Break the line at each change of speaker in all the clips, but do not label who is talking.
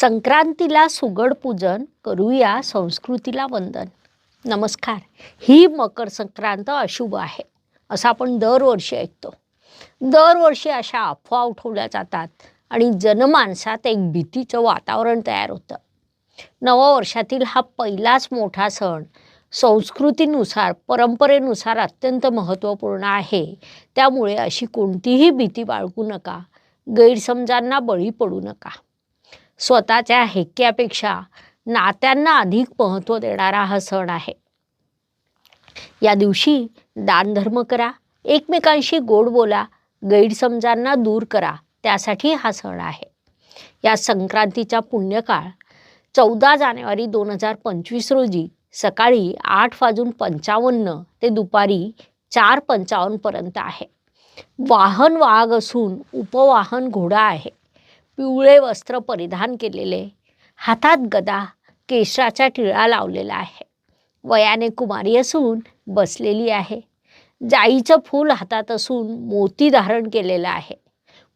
संक्रांतीला सुगड पूजन करूया संस्कृतीला वंदन. नमस्कार. ही मकर संक्रांत अशुभ आहे असं आपण दरवर्षी ऐकतो. दरवर्षी अशा अफवा उठवल्या जातात आणि जनमानसात एक भीतीचं वातावरण तयार होतं. नववर्षातील हा पहिलाच मोठा सण संस्कृतीनुसार परंपरेनुसार अत्यंत महत्त्वपूर्ण आहे. त्यामुळे अशी कोणतीही भीती बाळगू नका. गैरसमजांना बळी पडू नका. स्वतःच्या हेक्यापेक्षा नात्यांना अधिक महत्त्व देणारा हा सण आहे. या दिवशी दानधर्म करा एकमेकांशी गोड बोला गैरसमजांना दूर करा त्यासाठी हा सण आहे. या संक्रांतीचा पुण्यकाळ चौदा जानेवारी दोन हजार पंचवीस रोजी सकाळी आठ वाजून पंचावन्न ते दुपारी चार पंचावन्नपर्यंत आहे. वाहन वाघ असून उपवाहन घोडा आहे. पिवळे वस्त्र परिधान केलेले हातात गदा केशराचा टिळा लावलेला आहे. वयाने कुमारी असून बसलेली आहे. जाईचं फूल हातात असून मोती धारण केलेलं आहे.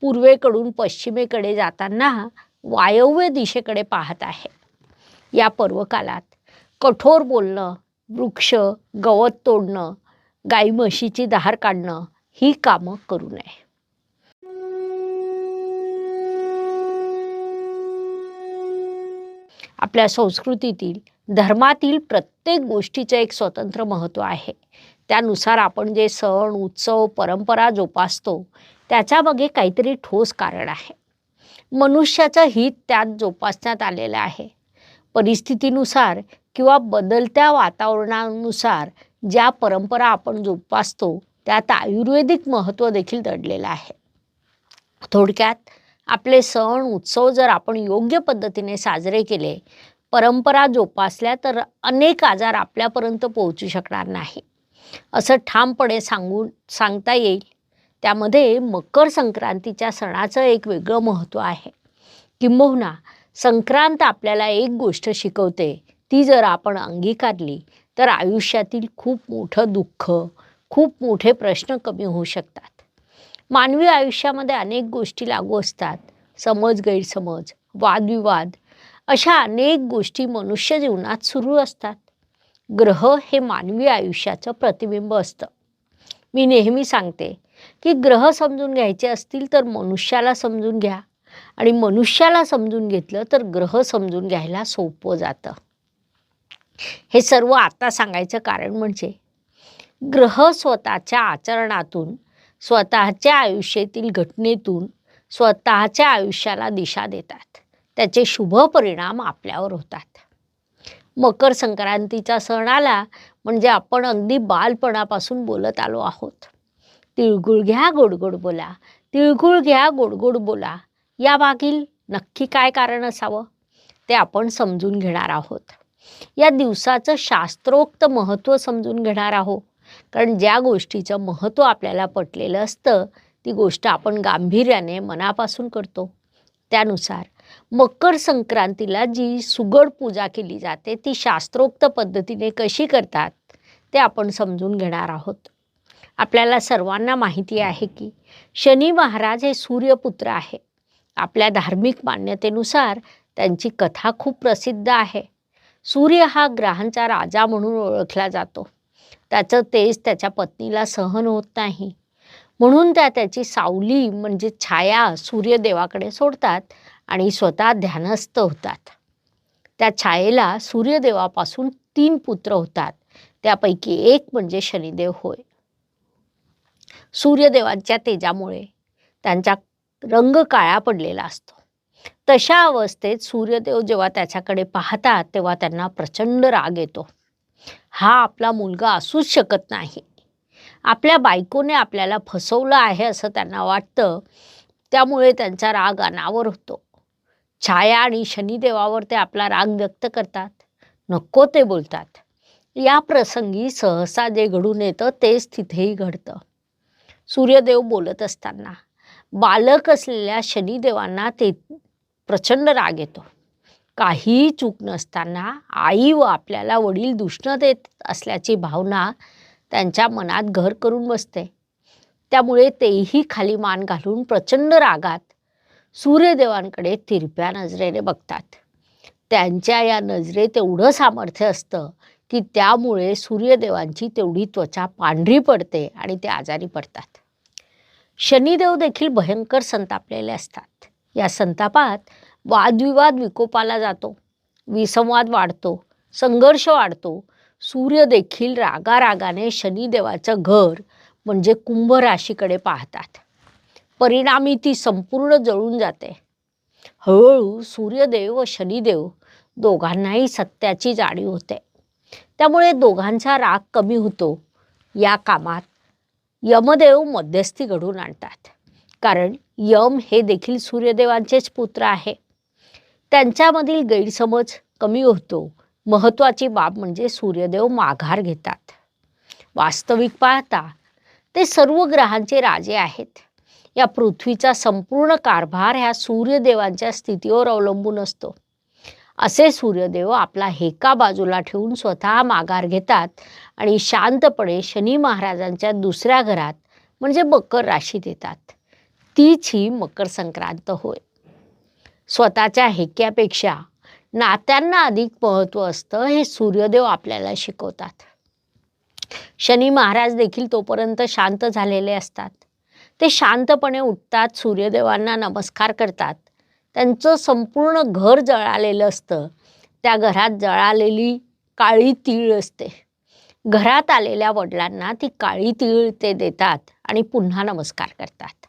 पूर्वेकडून पश्चिमेकडे जाताना वायव्य दिशेकडे पाहत आहे. या पर्वकालात कठोर बोलणं वृक्ष गवत तोडणं गाई म्हशीची धार काढणं ही कामं करू नये. आपल्या संस्कृतीतील धर्मातील प्रत्येक गोष्टीचं एक स्वतंत्र महत्त्व आहे. त्यानुसार आपण जे सण उत्सव परंपरा जोपासतो त्याच्यामागे काहीतरी ठोस कारण आहे. मनुष्याचं हित त्यात जोपासण्यात आलेलं आहे. परिस्थितीनुसार किंवा बदलत्या वातावरणानुसार ज्या परंपरा आपण जोपासतो त्यात आयुर्वेदिक महत्त्व देखील दडलेलं आहे. थोडक्यात आपले सण उत्सव जर आपण योग्य पद्धतीने साजरे केले परंपरा जोपासल्या तर अनेक आजार आपल्यापर्यंत पोहोचू शकणार नाही. असं ठामपणे सांगून सांगता येईल. त्यामध्ये मकर संक्रांतीच्या सणाचं एक वेगळं महत्त्व आहे. किंबहुना संक्रांत आपल्याला एक गोष्ट शिकवते. ती जर आपण अंगीकारली तर आयुष्यातील खूप मोठं दुःख खूप मोठे प्रश्न कमी होऊ शकतात. मानवी आयुष्यामध्ये अनेक गोष्टी लागू असतात. समज गैरसमज वादविवाद अशा अनेक गोष्टी मनुष्य जीवनात सुरू असतात. ग्रह हे मानवी आयुष्याचं प्रतिबिंब असतं. मी नेहमी सांगते की ग्रह समजून घ्यायचे असतील तर मनुष्याला समजून घ्या आणि मनुष्याला समजून घेतलं तर ग्रह समजून घ्यायला सोपं जातं. हे सर्व आता सांगायचं कारण म्हणजे ग्रह स्वतःच्या आचरणातून स्वतःच्या आयुष्यातील घटनेतून स्वतःच्या आयुष्याला दिशा देतात. त्याचे शुभ परिणाम आपल्यावर होतात. मकर संक्रांतीचा सण आला म्हणजे आपण अगदी बालपणापासून बोलत आलो आहोत. तिळगुळ घ्या गोडगोड बोला. तिळगुळ घ्या गोडगोड बोला. या मागील नक्की काय कारण असावं? ते आपण समजून घेणार आहोत. या दिवसाचं शास्त्रोक्त महत्त्व समजून घेणार आहोत कारण ज्या गोष्टीचं महत्त्व आपल्याला पटलेलं असतं ती गोष्ट आपण गांभीर्याने मनापासून करतो. त्यानुसार मकर संक्रांतीला जी सुगड पूजा केली जाते ती शास्त्रोक्त पद्धतीने कशी करतात ते आपण समजून घेणार आहोत. आपल्याला सर्वांना माहिती आहे की शनी महाराज हे सूर्यपुत्र आहे. आपल्या धार्मिक मान्यतेनुसार त्यांची कथा खूप प्रसिद्ध आहे. सूर्य हा ग्रहांचा राजा म्हणून ओळखला जातो. त्याचं तेज त्याच्या पत्नीला सहन होत नाही. म्हणून त्या त्याची सावली म्हणजे छाया सूर्यदेवाकडे सोडतात आणि स्वतः ध्यानस्थ होतात. त्या छायेला सूर्यदेवापासून तीन पुत्र होतात. त्यापैकी एक म्हणजे शनिदेव होय. सूर्यदेवांच्या तेजामुळे त्यांचा रंग काळा पडलेला असतो. तशा अवस्थेत सूर्यदेव जेव्हा त्याच्याकडे पाहतात तेव्हा त्यांना प्रचंड राग येतो. हा आपला मुलगा असूच शकत नाही. आपल्या बायकोने आपल्याला फसवलं आहे असं त्यांना वाटतं. त्यामुळे त्यांचा राग अनावर होतो. छाया आणि शनिदेवावर ते आपला राग व्यक्त करतात. नको ते बोलतात. या प्रसंगी सहसा जे घडून येतं तेच तिथेही घडतं. सूर्यदेव बोलत असताना बालक असलेल्या शनिदेवांना ते प्रचंड राग येतो. काही चूक नसताना आई व आपल्याला वडील दुष्ण देत असल्याची भावना त्यांच्या मनात घर करून बसते. त्यामुळे तेही खाली मान घालून प्रचंड रागात सूर्यदेवांकडे तिरप्या नजरेने बघतात. त्यांच्या या नजरेत एवढं सामर्थ्य असतं की त्यामुळे सूर्यदेवांची तेवढी त्वचा पांढरी पडते आणि ते आजारी पडतात. शनिदेव देखील भयंकर संतापलेले असतात. या संतापात वादविवाद विकोपाला जातो. विसंवाद वाढतो. संघर्ष वाढतो. सूर्य देखील रागारागाने शनिदेवाचं घर म्हणजे कुंभ राशीकडे पाहतात. परिणामी ती संपूर्ण जळून जाते. हळूहळू सूर्यदेव व शनिदेव दोघांनाही सत्याची जाणीव होते. त्यामुळे दोघांचा राग कमी होतो. या कामात यमदेव मध्यस्थी घडून आणतात. कारण यम हे देखील सूर्यदेवांचेच पुत्र आहे. त्यांच्यामधील गैरसमज कमी होतो. महत्त्वाची बाब म्हणजे सूर्यदेव माघार घेतात. वास्तविक पाहता ते सर्व ग्रहांचे राजे आहेत. या पृथ्वीचा संपूर्ण कारभार ह्या सूर्यदेवांच्या स्थितीवर अवलंबून असतो. असे सूर्यदेव आपला हेका बाजूला ठेवून स्वतः माघार घेतात आणि शांतपणे शनी महाराजांच्या दुसऱ्या घरात म्हणजे मकर राशीत येतात तीच ही मकर संक्रांत होय. स्वतःच्या हेक्यापेक्षा नात्यांना अधिक महत्त्व असतं हे सूर्यदेव आपल्याला शिकवतात. शनी महाराज देखील तोपर्यंत शांत झालेले असतात. ते शांतपणे उठतात सूर्यदेवांना नमस्कार करतात. त्यांचं संपूर्ण घर जळालेलं असतं. त्या घरात जळालेली काळी तीळ असते. घरात आलेल्या वडिलांना ती काळी तीळ ते देतात आणि पुन्हा नमस्कार करतात.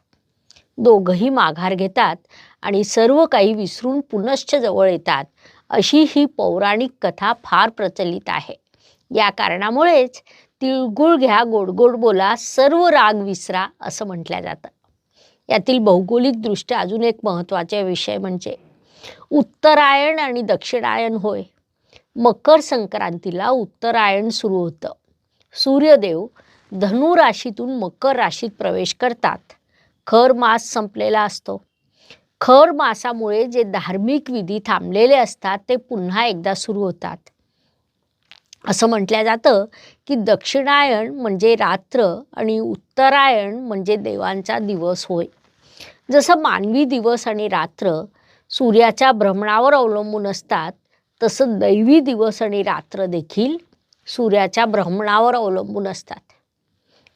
दोघंही माघार घेतात आणि सर्व काही विसरून पुनश्च जवळ येतात. अशी ही पौराणिक कथा फार प्रचलित आहे. या कारणामुळेच तिळगुळ घ्या गोडगोड बोला सर्व राग विसरा असं म्हटलं जातं. यातील भौगोलिकदृष्ट्या अजून एक महत्त्वाचे विषय म्हणजे उत्तरायण आणि दक्षिणायन होय. मकर संक्रांतीला उत्तरायण सुरू होतं. सूर्यदेव धनु राशीतून मकर राशीत प्रवेश करतात. खर मास संपलेला असतो. खर मासामुळे जे धार्मिक विधी थांबलेले असतात ते पुन्हा एकदा सुरू होतात. असं म्हटलं जातं की दक्षिणायण म्हणजे रात्र आणि उत्तरायण म्हणजे देवांचा दिवस होय. जसं मानवी दिवस आणि रात्र सूर्याच्या भ्रमणावर अवलंबून असतात तसं दैवी दिवस आणि रात्र देखील सूर्याच्या भ्रमणावर अवलंबून असतात.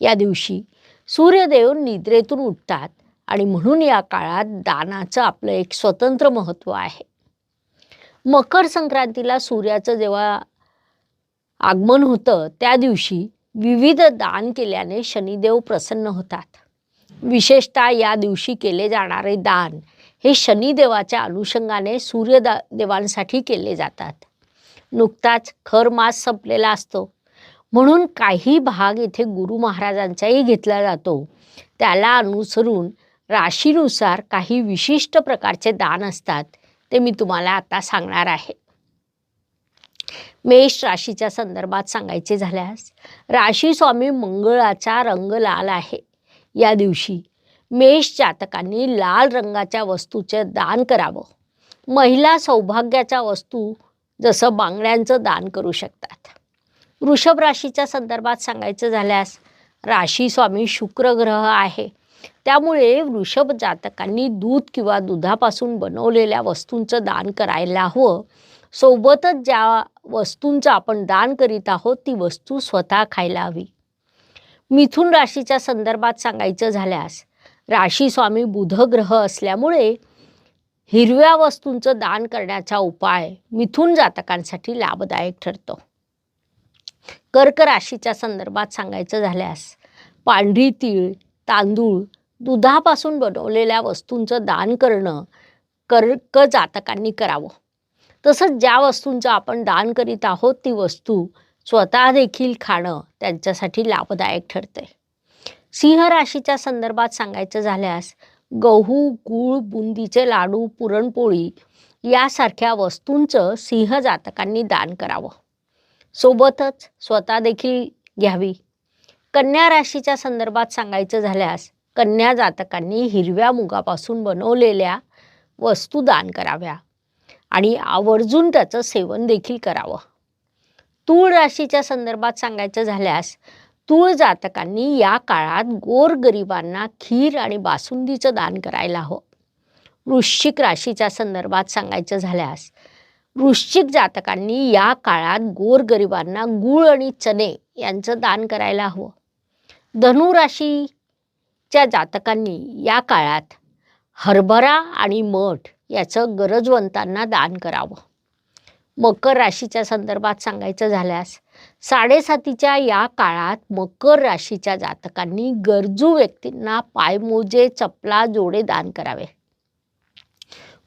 या दिवशी सूर्यदेव निद्रेतून उठतात आणि म्हणून या काळात दानाचं आपलं एक स्वतंत्र महत्त्व आहे. मकर संक्रांतीला सूर्याचं जेव्हा आगमन होतं त्या दिवशी विविध दान केल्याने शनिदेव प्रसन्न होतात. विशेषतः या दिवशी केले जाणारे दान हे शनिदेवाच्या अनुषंगाने सूर्यदा देवांसाठी केले जातात. नुकताच खर मास संपलेला असतो. म्हणून काही भाग इथे गुरु महाराजांचाही घेतला जातो. त्याला अनुसरून राशीनुसार काही विशिष्ट प्रकारचे दान असतात ते मी तुम्हाला आता सांगणार आहे. मेष राशीच्या संदर्भात सांगायचे झाल्यास राशी स्वामी मंगळाचा रंग लाल आहे. या दिवशी मेष जातकांनी लाल रंगाच्या वस्तूचे दान करावं. महिला सौभाग्याच्या वस्तू जसं बांगड्यांचं दान करू शकतात. वृषभ राशीच्या संदर्भात सांगायचं झाल्यास राशी स्वामी शुक्र ग्रह आहे. त्यामुळे वृषभ जातकांनी दूध किंवा दुधापासून बनवलेल्या वस्तूंचं दान करायला हवं. सोबतच ज्या वस्तूंचं आपण दान करीत आहोत ती वस्तू स्वतः खायला हवी. मिथुन राशीच्या संदर्भात सांगायचं झाल्यास राशी स्वामी बुध ग्रह असल्यामुळे हिरव्या वस्तूंचं दान करण्याचा उपाय मिथुन जातकांसाठी लाभदायक ठरतो. कर्क राशीच्या संदर्भात सांगायचं झाल्यास पांढरी तीळ तांदूळ दुधापासून बनवलेल्या वस्तूंचं दान करणं कर्क जातकांनी करावं. तसंच ज्या वस्तूंचं आपण दान करीत आहोत ती वस्तू स्वतः देखील खाणं त्यांच्यासाठी लाभदायक ठरते सिंह राशीच्या संदर्भात सांगायचं झाल्यास गहू गूळ बुंदीचे लाडू पुरणपोळी यासारख्या वस्तूंचं सिंह जातकांनी दान करावं. सोबतच स्वतः देखील घ्यावी. कन्या राशीच्या संदर्भात सांगायचं झाल्यास कन्या जातकांनी हिरव्या मुगापासून बनवलेल्या वस्तू दान कराव्या आणि आवर्जून त्याचं सेवन देखील करावं. तूळ राशीच्या संदर्भात सांगायचं झाल्यास तूळ जातकांनी या काळात गोरगरिबांना खीर आणि बासुंदीचं दान करायला हवं. वृश्चिक राशीच्या संदर्भात सांगायचं झाल्यास वृश्चिक जातकांनी या काळात गोरगरिबांना गूळ आणि चणे यांचं दान करायला हवं. धनु राशीच्या जातकांनी या काळात हरभरा आणि मठ याचं गरजवंतांना दान करावं. मकर राशीच्या संदर्भात सांगायचं झाल्यास साडेसातीच्या या काळात मकर राशीच्या जातकांनी गरजू व्यक्तींना पायमोजे चपला जोडे दान करावे.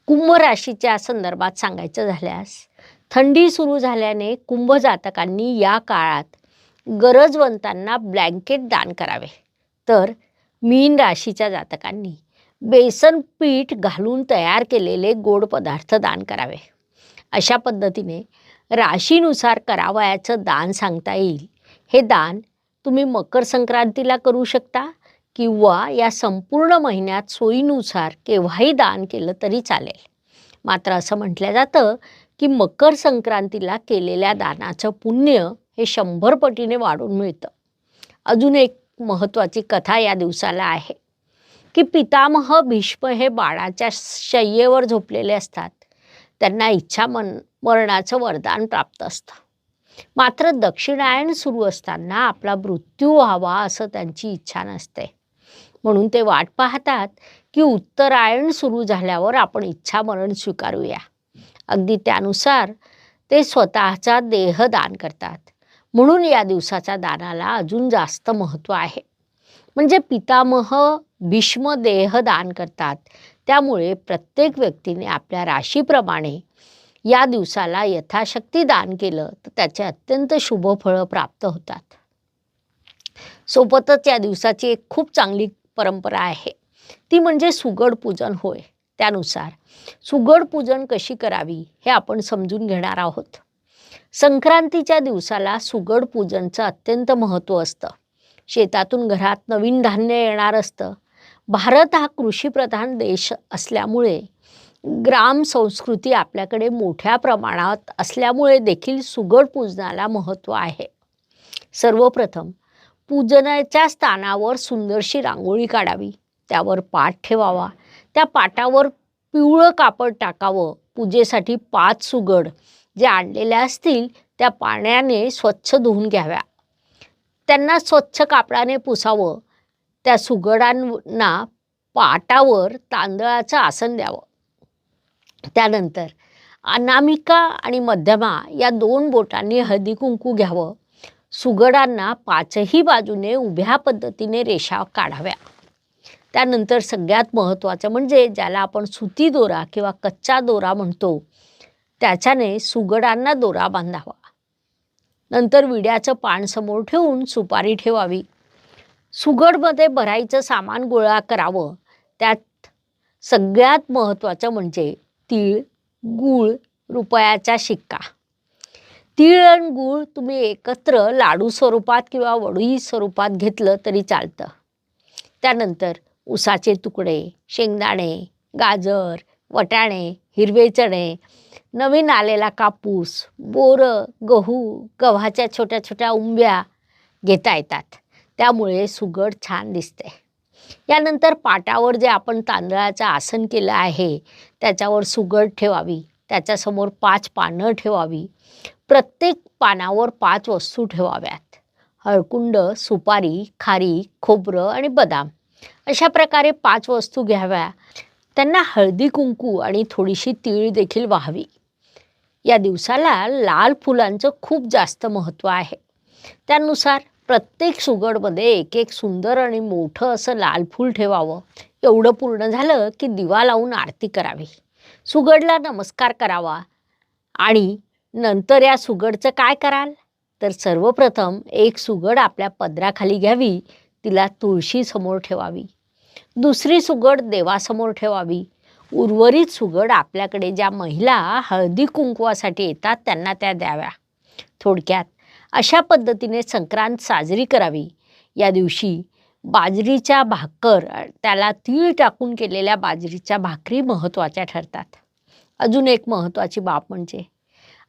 कुंभ राशीच्या संदर्भात सांगायचं झाल्यास थंडी सुरू झाल्याने कुंभ जातकांनी या काळात गरजवंतांना ब्लँकेट दान करावे. तर मीन राशीच्या जातकांनी बेसन पीठ घालून तयार केलेले गोड पदार्थ दान करावे. अशा पद्धतीने राशीनुसार करावयाचं दान सांगता येईल. हे दान तुम्ही मकर संक्रांतीला करू शकता किंवा या संपूर्ण महिन्यात सोयीनुसार केव्हाही दान केलं तरी चालेल. मात्र असं म्हटलं जातं की मकर संक्रांतीला केलेल्या दानाचं पुण्य हे शंभर पटीने वाढून मिळतं. अजून एक महत्त्वाची कथा या दिवसाला आहे की पितामह भीष्म हे बाळाच्या शय्येवर झोपलेले असतात. त्यांना इच्छा मन मरणाचं वरदान प्राप्त असतं. मात्र दक्षिणायन सुरू असताना आपला मृत्यू व्हावा असं त्यांची इच्छा नसते. म्हणून ते वाट पाहतात की उत्तरायण सुरू झाल्यावर आपण इच्छा मरण स्वीकारूया. अगदी त्यानुसार ते स्वतःचा देह दान करतात. म्हणून या दिवसाच्या दानाला अजून जास्त महत्त्व आहे. म्हणजे पितामह भीष्म देह दान करतात. त्यामुळे प्रत्येक व्यक्तीने आपल्या राशीप्रमाणे या दिवसाला यथाशक्ती दान केलं तर त्याचे अत्यंत शुभ फळं प्राप्त होतात. सोबतच या दिवसाची एक खूप चांगली परंपरा आहे. ती म्हणजे सुगड पूजन होय त्यानुसार. सुगड पूजन कशी करावी हे आपण समजून घेणार आहोत. संक्रांतीच्या दिवसाला सुगड पूजनचं अत्यंत महत्त्व असतं. शेतातून घरात नवीन धान्य येणार असतं. भारत हा कृषीप्रधान देश असल्यामुळे ग्राम संस्कृती आपल्याकडे मोठ्या प्रमाणात असल्यामुळे देखील सुगड पूजनाला महत्त्व आहे. सर्वप्रथम पूजनाच्या स्थानावर सुंदरशी रांगोळी काढावी. त्यावर पाट ठेवावा. त्या पाटावर पिवळं कापड टाकावं. पूजेसाठी पाच सुगड जे आणलेल्या असतील त्या पाण्याने स्वच्छ धुवून घ्याव्या. त्यांना स्वच्छ कापडाने पुसावं. त्या सुगडांना पाटावर तांदळाचं आसन द्यावं. त्यानंतर अनामिका आणि मध्यमा या दोन बोटांनी हळदी कुंकू घ्यावं. सुगडांना पाचही बाजूने उभ्या पद्धतीने रेषा काढाव्या. त्यानंतर सगळ्यात महत्त्वाचं म्हणजे ज्याला आपण सुती दोरा किंवा कच्चा दोरा म्हणतो त्याच्याने सुगडांना दोरा बांधावा. नंतर विड्याचं पान समोर ठेवून सुपारी ठेवावी. सुगडमध्ये भरायचं सामान गोळा करावं. त्यात सगळ्यात महत्त्वाचं म्हणजे तीळ गूळ रुपयाचा शिक्का. तीळ आणि गूळ तुम्ही एकत्र लाडू स्वरूपात किंवा वडुई स्वरूपात घेतलं तरी चालतं. त्यानंतर उसाचे तुकडे शेंगदाणे गाजर वटाणे हिरवे चणे नवीन आलेला कापूस बोरं गहू गव्हाच्या छोट्या छोट्या उंब्या घेता येतात. त्यामुळे सुगड छान दिसते. यानंतर पाटावर जे आपण तांदळाचं आसन केलं आहे त्याच्यावर सुगड ठेवावी. त्याच्यासमोर पाच पानं ठेवावी. प्रत्येक पानावर पाच वस्तू ठेवाव्यात. हळकुंड सुपारी खारी खोबरं आणि बदाम. अशा प्रकारे पाच वस्तू घ्याव्या. त्यांना हळदी कुंकू आणि थोडीशी तीळ देखील व्हावी. या दिवसाला लाल फुलांचं खूप जास्त महत्त्व आहे. त्यानुसार प्रत्येक सुगडमध्ये एक एक सुंदर आणि मोठं असं लाल फूल ठेवावं. एवढं पूर्ण झालं की दिवा लावून आरती करावी. सुगडला नमस्कार करावा. आणि नंतर या सुगडचं काय कराल? तर सर्वप्रथम एक सुगड आपल्या पदराखाली घ्यावी तिला तुळशीसमोर ठेवावी. दुसरी सुगड देवासमोर ठेवावी. उर्वरित सुगड आपल्याकडे ज्या महिला हळदी कुंकवासाठी येतात त्यांना त्या द्याव्या. थोडक्यात अशा पद्धतीने संक्रांत साजरी करावी. या दिवशी बाजरीच्या भाकर त्याला तीळ टाकून केलेल्या बाजरीच्या भाकरी महत्त्वाच्या ठरतात. अजून एक महत्त्वाची बाब म्हणजे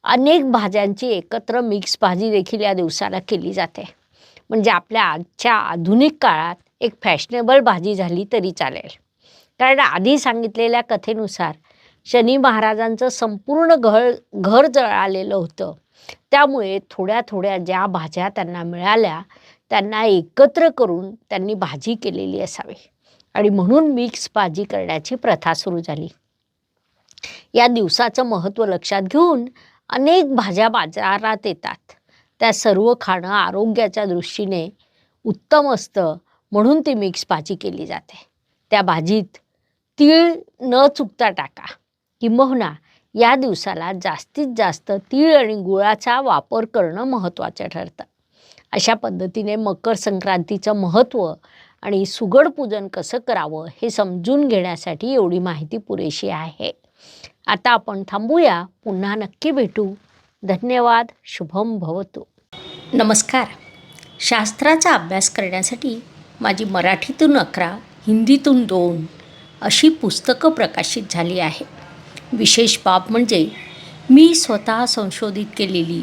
अनेक भाज्यांची एकत्र मिक्स भाजी देखील या दिवसाला केली जाते. म्हणजे आपल्या आजच्या आधुनिक काळात एक फॅशनेबल भाजी झाली तरी चालेल. कारण आधी सांगितलेल्या कथेनुसार शनी महाराजांचं संपूर्ण घर घर जळालेलं होतं. त्यामुळे थोड्या थोड्या ज्या भाज्या त्यांना मिळाल्या त्यांना एकत्र करून त्यांनी भाजी केलेली असावी. आणि म्हणून मिक्स भाजी करण्याची प्रथा सुरू झाली. या दिवसाचं महत्त्व लक्षात घेऊन अनेक भाज्या बाजारात येतात. त्या सर्व खाणं आरोग्याच्या दृष्टीने उत्तम असतं म्हणून ती मिक्स भाजी केली जाते. त्या भाजीत तीळ न चुकता टाका किंबहुना या दिवसाला जास्तीत जास्त तीळ आणि गुळाचा वापर करणं महत्त्वाचं ठरतं. अशा पद्धतीने मकर संक्रांतीचं महत्त्व आणि सुगड पूजन कसं करावं हे समजून घेण्यासाठी एवढी माहिती पुरेशी आहे. आता आपण थांबूया पुन्हा नक्की भेटू. धन्यवाद शुभम भवतो. नमस्कार. शास्त्राचा अभ्यास करण्यासाठी माझी मराठीतून अकरा हिंदीतून दोन अशी पुस्तकं प्रकाशित झाली आहे. विशेष बाब म्हणजे मी स्वतः संशोधित केलेली